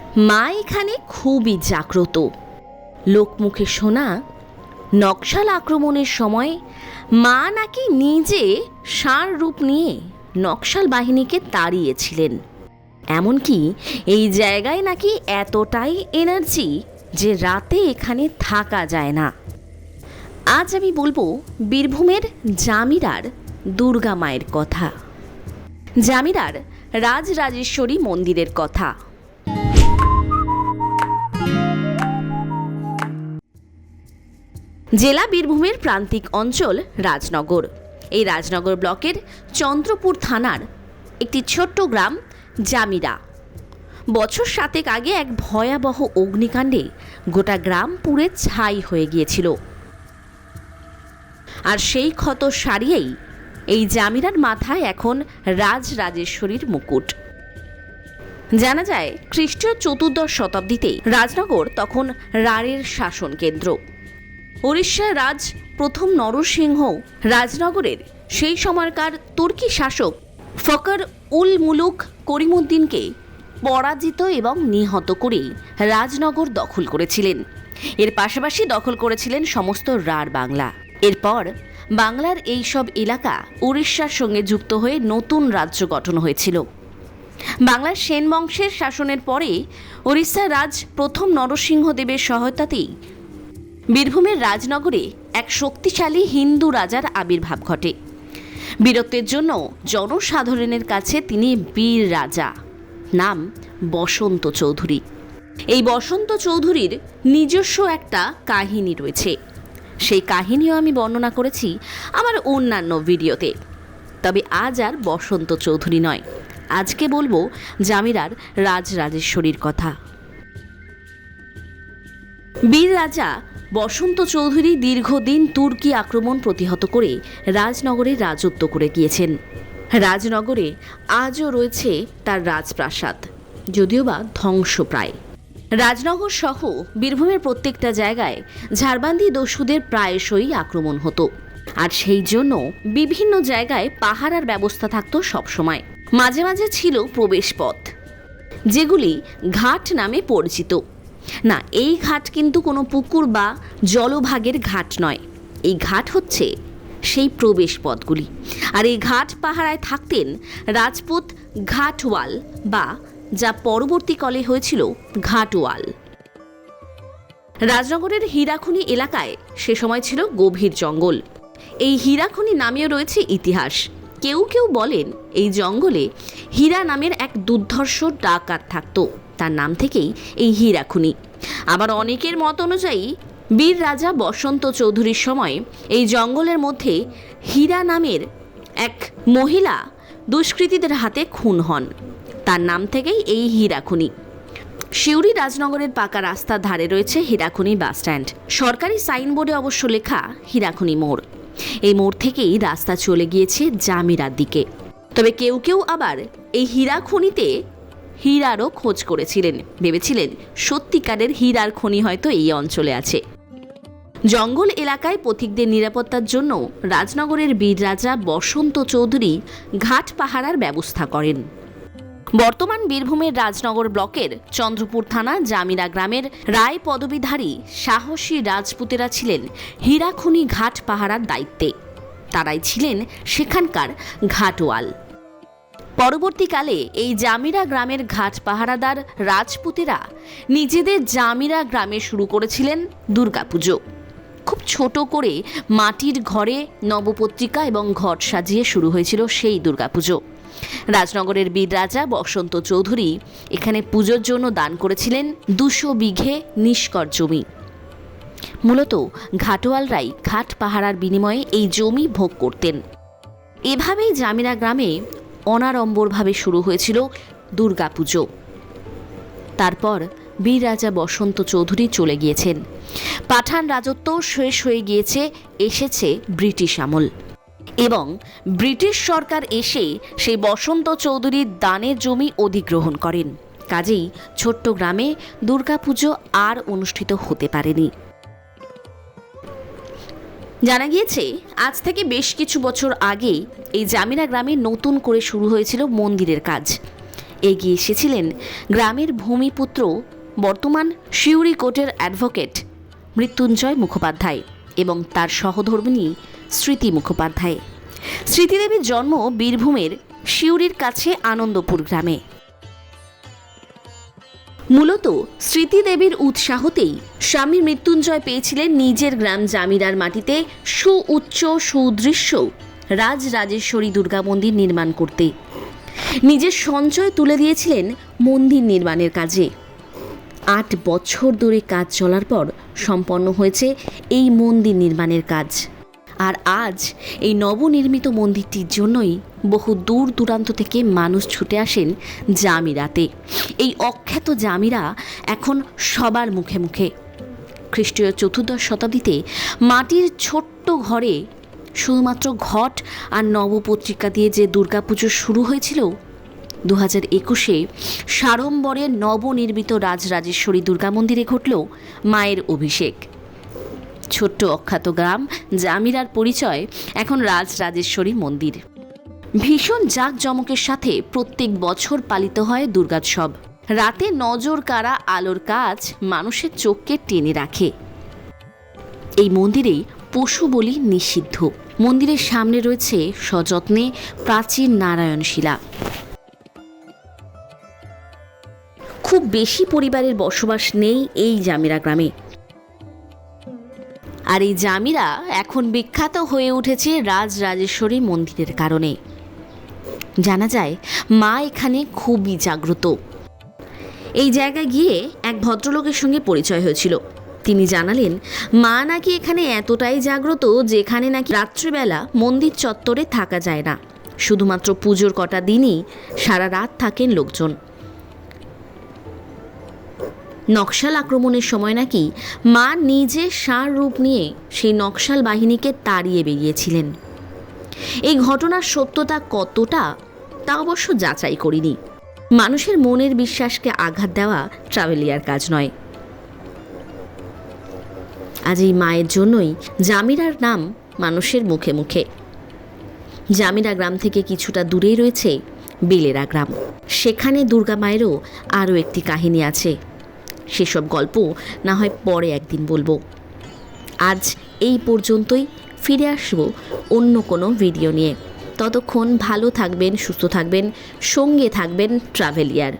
মা এখানে খুবই জাগ্রত। লোকমুখে শোনা নকশাল আক্রমণের সময় মা নাকি নিজে সার রূপ নিয়ে নকশাল বাহিনীকে তাড়িয়েছিলেন। এমনকি এই জায়গায় নাকি এতটাই এনার্জি যে রাতে এখানে থাকা যায় না। আজ আমি বলব বীরভূমের জামিরার দুর্গা মায়ের কথা। জামিরার রাজরাজেশ্বরী মন্দিরের কথা। জেলা বীরভূমের প্রান্তিক অঞ্চল রাজনগর। এই রাজনগর ব্লকের চন্দ্রপুর থানার একটি ছোট্ট গ্রাম, জামিরা। বছর সাতেক আগে এক ভয়াবহ অগ্নিকাণ্ডে গোটা গ্রাম পুড়ে ছাই হয়ে গিয়েছিল। আর সেই ক্ষত সারিয়েই এই জামিরার মাথায় এখন রাজরাজেশ্বরীর মুকুট। জানা যায়, খ্রিস্টীয় চতুর্দশ শতাব্দীতে রাজনগর তখন রাড়ের শাসন কেন্দ্র উড়িষ্যার রাজ প্রথম নরসিংহ রাজনগরের সেই সময়কার তুর্কি শাসক ফকর উল মুলুক করিমুদ্দিনকে পরাজিত এবং নিহত করে রাজনগর দখল করেছিলেন। এর পাশাপাশি দখল করেছিলেন সমস্ত রাঢ় বাংলা। এরপর বাংলার এই সব এলাকা উড়িষ্যার সঙ্গে যুক্ত হয়ে নতুন রাজ্য গঠন হয়েছিল। বাংলার সেন বংশের শাসনের পরে উড়িষ্যার রাজ প্রথম নরসিংহদেবের সহায়তাতেই বীরভূমের রাজনগরে এক শক্তিশালী হিন্দু রাজার আবির্ভাব ঘটে। বীরত্বের জন্য জনসাধারণের কাছে তিনি বীর রাজা, নাম বসন্ত চৌধুরী। এই বসন্ত চৌধুরীর নিজস্ব একটা কাহিনী রয়েছে। সেই কাহিনীও আমি বর্ণনা করেছি আমার অন্যান্য ভিডিওতে। তবে আজ আর বসন্ত চৌধুরী নয়, আজকে বলব জামিরার রাজরাজেশ্বরীর কথা। বীর রাজা বসন্ত চৌধুরী দীর্ঘদিন তুর্কি আক্রমণ প্রতিহত করে রাজনগরে রাজত্ব করে গিয়েছেন। রাজনগরে আজও রয়েছে তার রাজপ্রাসাদ, যদিও বা ধ্বংসপ্রায়। রাজনগর সহ বীরভূমের প্রত্যেকটা জায়গায় ঝাড়বান্দি দস্যুদের প্রায়শই আক্রমণ হতো। আর সেই জন্য বিভিন্ন জায়গায় পাহারার ব্যবস্থা থাকতো সবসময়। মাঝে মাঝে ছিল প্রবেশপথ, যেগুলি ঘাট নামে পরিচিত। না, এই ঘাট কিন্তু কোনো পুকুর বা জলভাগের ঘাট নয়। এই ঘাট হচ্ছে সেই প্রবেশ পথগুলি আর এই ঘাট পাহারায় থাকতেন রাজপুত ঘাটওয়াল বা যা পরবর্তীকালে হয়েছিল ঘাটওয়াল। রাজনগরের হীরাখনি এলাকায় সে সময় ছিল গভীর জঙ্গল। এই হীরাখনি নামেও রয়েছে ইতিহাস। কেউ কেউ বলেন এই জঙ্গলে হীরা নামের এক দুর্ধর্ষ ডাকাত থাকতো। তার নাম থেকেই এই হীরা খুনি। আবার অনেকের মত অনুযায়ী বীর রাজা বসন্ত চৌধুরীর সময় এই জঙ্গলের মধ্যে হীরা নামের এক মহিলা দুষ্কৃতীদের হাতে খুন হন। তার নাম থেকেই এই হীরাখনি শিউরি রাজনগরের পাকা রাস্তার ধারে রয়েছে হীরাখনি বাসস্ট্যান্ড সরকারি সাইনবোর্ডে অবশ্য লেখা হীরাখনি মোড়। এই মোড় থেকেই রাস্তা চলে গিয়েছে জামিরার দিকে। তবে কেউ কেউ আবার এই হীরা খনিতে হীরারও খোঁজ করেছিলেন। ভেবেছিলেন, সত্যিকারের হীরার খনি হয়তো এই অঞ্চলে আছে। জঙ্গল এলাকায় পথিকদের নিরাপত্তার জন্য রাজনগরের বীর রাজা বসন্ত চৌধুরী ঘাট পাহারার ব্যবস্থা করেন। বর্তমান বীরভূমের রাজনগর ব্লকের চন্দ্রপুর থানা জামিরা গ্রামের রায় পদবীধারী সাহসী রাজপুতেরা ছিলেন হীরাখনি ঘাট পাহারার দায়িত্বে। তারাই ছিলেন সেখানকার ঘাটওয়াল। পরবর্তীকালে এই জামিরা গ্রামের ঘাট পাহারাদার রাজপুতেরা নিজেদের জামিরা গ্রামে শুরু করেছিলেন দুর্গাপুজো। খুব ছোট করে মাটির ঘরে নবপত্রিকা এবং ঘট সাজিয়ে শুরু হয়েছিল সেই দুর্গাপুজো। রাজনগরের বীর রাজা বসন্ত চৌধুরী এখানে পুজোর জন্য দান করেছিলেন দুশো বিঘে নিষ্কর জমি। মূলত ঘাটোয়ালরাই ঘাট পাহারার বিনিময়ে এই জমি ভোগ করতেন। এভাবেই জামিরা গ্রামে অনাড়ম্বরভাবে শুরু হয়েছিল দুর্গাপুজো। তারপর বীর রাজা বসন্ত চৌধুরী চলে গিয়েছেন। পাঠান রাজত্ব শেষ হয়ে গিয়েছে, এসেছে ব্রিটিশ আমল। এবং ব্রিটিশ সরকার এসে সেই বসন্ত চৌধুরীর দানের জমি অধিগ্রহণ করেন। কাজেই ছোট্ট গ্রামে দুর্গাপুজো আর অনুষ্ঠিত হতে পারেনি। জানা গিয়েছে, আজ থেকে বেশ কিছু বছর আগে এই জামিরা গ্রামে নতুন করে শুরু হয়েছিল মন্দিরের কাজ। এগিয়ে এসেছিলেন গ্রামের ভূমিপুত্র, বর্তমান শিউরি কোর্টের অ্যাডভোকেট মৃত্যুঞ্জয় মুখোপাধ্যায় এবং তার সহধর্মিণী স্মৃতি মুখোপাধ্যায়। স্মৃতিদেবীর জন্ম বীরভূমের শিউরির কাছে আনন্দপুর গ্রামে। মূলত স্মৃতিদেবীর উৎসাহতেই স্বামী মৃত্যুঞ্জয় পেয়েছিলেন নিজের গ্রাম জামিরার মাটিতে সুউচ্চ, সুদৃশ্য রাজরাজেশ্বরী দুর্গা মন্দির নির্মাণ করতে। নিজের সঞ্চয় তুলে দিয়েছিলেন মন্দির নির্মাণের কাজে। আট বছর ধরে কাজ চলার পর সম্পন্ন হয়েছে এই মন্দির নির্মাণের কাজ। আর আজ এই নবনির্মিত মন্দিরটির জন্যই বহু দূর দূরান্ত থেকে মানুষ ছুটে আসেন জামিরাতে। এই অখ্যাত জামিরা এখন সবার মুখে মুখে। খ্রিস্টীয় চতুর্দশ শতাব্দীতে মাটির ছোট্ট ঘরে শুধুমাত্র ঘট আর নবপত্রিকা দিয়ে যে দুর্গাপুজো শুরু হয়েছিল দু হাজার একুশে সাড়ম্বরের নবনির্মিত রাজরাজেশ্বরী দুর্গা মন্দিরে ঘটল মায়ের অভিষেক। ছোট্ট অখ্যাত গ্রাম, জামিরার পরিচয় এখন রাজরাজেশ্বরী মন্দির। ভীষণ জাঁকজমকের সাথে প্রত্যেক বছর পালিত হয় দুর্গোৎসব। রাতে নজর কারা আলোর কাজ মানুষের চোখকে টেনে রাখে। এই মন্দিরেই পশু বলি নিষিদ্ধ। মন্দিরের সামনে রয়েছে সযত্নে প্রাচীন নারায়ণ শিলা খুব বেশি পরিবারের বসবাস নেই এই জামিরা গ্রামে। আর এই জামিরা এখন বিখ্যাত হয়ে উঠেছে রাজরাজেশ্বরী মন্দিরের কারণে। জানা যায়, মা এখানে খুবই জাগ্রত। এই জায়গায় গিয়ে এক ভদ্রলোকের সঙ্গে পরিচয় হয়েছিল। তিনি জানালেন, মা নাকি এখানে এতটাই জাগ্রত যেখানে নাকি রাত্রিবেলা মন্দির চত্বরে থাকা যায় না। শুধুমাত্র পুজোর কটা দিনই সারা রাত থাকেন লোকজন। নকশাল আক্রমণের সময় নাকি মা নিজে সার রূপ নিয়ে সেই নকশাল বাহিনীকে তাড়িয়ে বেরিয়েছিলেন। এই ঘটনার সত্যতা কতটা, তা অবশ্য যাচাই করিনি। মানুষের মনের বিশ্বাসকে আঘাত দেওয়া ট্রাভেলিয়ার কাজ নয়। আজ এই মায়ের জন্যই জামিরার নাম মানুষের মুখে মুখে। জামিরা গ্রাম থেকে কিছুটা দূরেই রয়েছে বেলেরা গ্রাম। সেখানে দুর্গা মায়েরও আরও একটি কাহিনী আছে। সেসব গল্প না হয় পরে একদিন বলব। আজ এই পর্যন্তই, ফিরে আসব অন্য কোনো ভিডিও নিয়ে। ততক্ষণ ভালো থাকবেন, সুস্থ থাকবেন, সঙ্গে থাকবেন ট্রাভেলিয়ার